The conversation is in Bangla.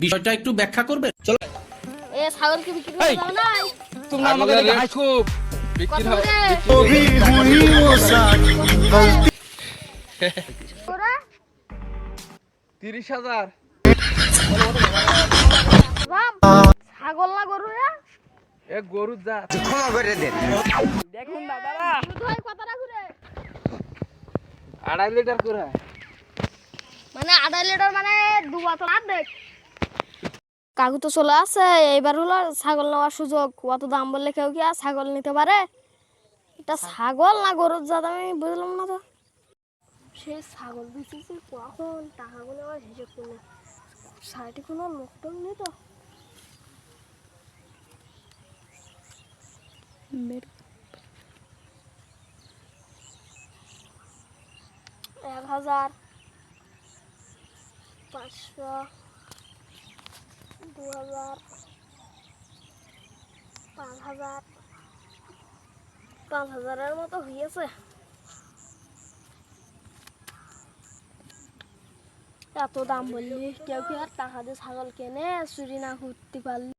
বিষয়টা একটু ব্যাখ্যা করবে চলো। এ ছাগলকে বিক্রি করে দাও তোমরা আমাকে হাসো। বিক্রি করে ওরা? তিরিশ হাজার। ছাগল না গরু রে এ গরুর জাত। দেখুন দাদারা দুধ হয় কতটা ঘুরে। আড়াই লিটার করে। মানে আড়াই লিটার মানে দু বছর আর দেখ কাকু তো চলে আসে এইবার হলো ছাগল নেওয়ার সুযোগ। কত দাম বললে কেউ কি আর ছাগল নিতে পারে? এটা ছাগল না গরুর জাত আমি বুঝলাম না তো। সেই ছাগল বিচেছি কখন? টাকাগুলো আবার হিসেব করলে সাইডে কোনো লোকটোক নেই তো। এক হাজার পাঁচশো। হাজার, পাঁচ হাজার, পাঁচ হাজারের মতো হয়েছে এত দাম বললি, কেউ কি আর টাকা দিয়ে ছাগল কেনে? চুরি না করতে পারলি।